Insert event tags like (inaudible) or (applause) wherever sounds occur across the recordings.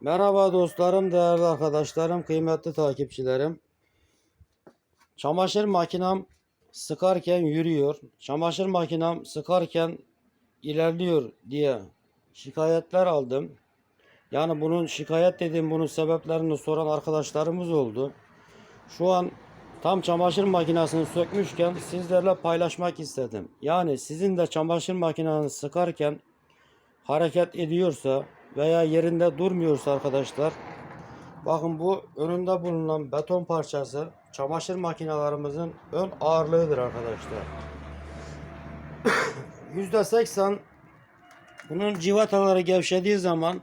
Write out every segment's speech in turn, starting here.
Merhaba dostlarım, değerli arkadaşlarım, kıymetli takipçilerim. Çamaşır makinem sıkarken yürüyor. Çamaşır makinem sıkarken ilerliyor diye şikayetler aldım. Yani bunun şikayet dediğim bunun sebeplerini soran arkadaşlarımız oldu. Şu an tam çamaşır makinesini sökmüşken sizlerle paylaşmak istedim. Yani sizin de çamaşır makinenizi sıkarken hareket ediyorsa veya yerinde durmuyorsa arkadaşlar bakın bu önünde bulunan beton parçası çamaşır makinelerimizin ön ağırlığıdır arkadaşlar. (coughs) %80 bunun civataları gevşediği zaman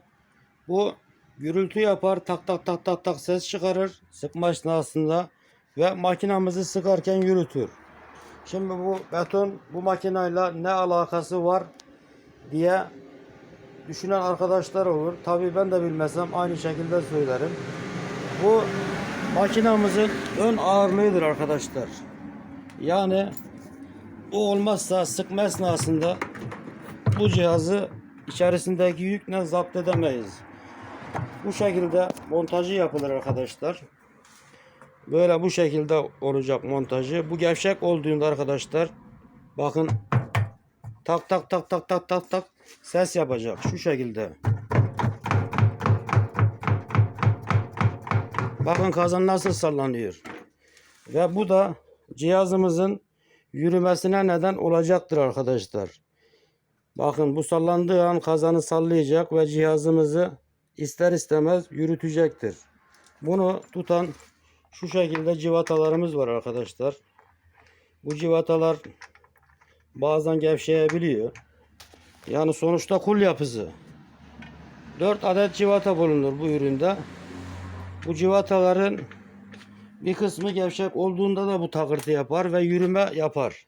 bu gürültü yapar tak tak tak tak tak ses çıkarır sıkma esnasında ve makinamızı sıkarken yürütür. Şimdi bu beton bu makinayla ne alakası var diye düşünen arkadaşlar olur. Tabii ben de bilmesem aynı şekilde söylerim. Bu makinamızın ön ağırlığıdır arkadaşlar. Yani bu olmazsa sıkma esnasında bu cihazı içerisindeki yükle zapt edemeyiz. Bu şekilde montajı yapılır arkadaşlar. Böyle bu şekilde olacak montajı. Bu gevşek olduğunda arkadaşlar bakın tak tak tak tak tak tak tak ses yapacak şu şekilde. Bakın kazan nasıl sallanıyor. Ve bu da cihazımızın yürümesine neden olacaktır arkadaşlar. Bakın bu sallandığı an kazanı sallayacak ve cihazımızı ister istemez yürütecektir. Bunu tutan şu şekilde civatalarımız var arkadaşlar. Bu civatalar bazen gevşeyebiliyor. Yani sonuçta kul yapısı. 4 adet civata bulunur bu üründe. Bu civataların bir kısmı gevşek olduğunda da bu takırtı yapar ve yürüme yapar.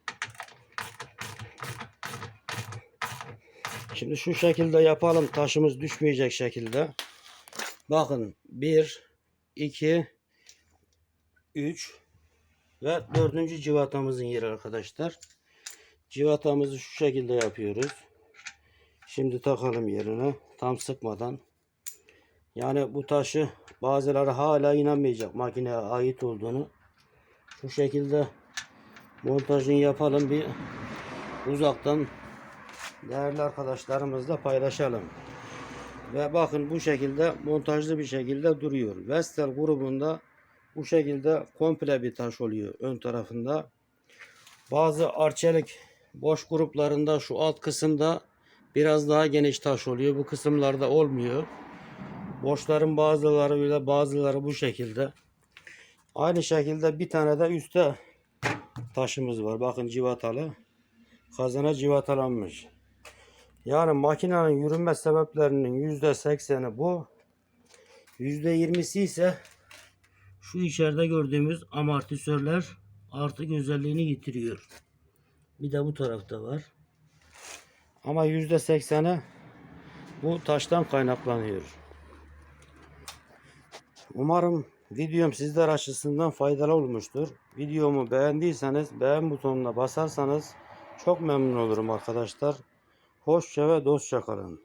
Şimdi şu şekilde yapalım taşımız düşmeyecek şekilde. Bakın 1 2 3 ve dördüncü civatamızın yeri arkadaşlar. Civatamızı şu şekilde yapıyoruz. Şimdi takalım yerine tam sıkmadan. Yani bu taşı bazıları hala inanmayacak makineye ait olduğunu. Şu şekilde montajını yapalım bir uzaktan değerli arkadaşlarımızla paylaşalım. Ve bakın bu şekilde montajlı bir şekilde duruyor. Vestel grubunda bu şekilde komple bir taş oluyor ön tarafında. Bazı arçelik boş gruplarında şu alt kısımda biraz daha geniş taş oluyor. Bu kısımlarda olmuyor. Boşların bazıları bile bazıları bu şekilde. Aynı şekilde bir tane de üstte taşımız var. Bakın civatalı. Kazana civatalanmış. Yani makinenin yürüme sebeplerinin yüzde sekseni bu. Yüzde yirmisi ise şu içeride gördüğümüz amortisörler artık özelliğini yitiriyor. Bir de bu tarafta var. Ama yüzde sekseni bu taştan kaynaklanıyor. Umarım videom sizler açısından faydalı olmuştur. Videomu beğendiyseniz beğen butonuna basarsanız çok memnun olurum arkadaşlar. Hoşça ve dostça kalın.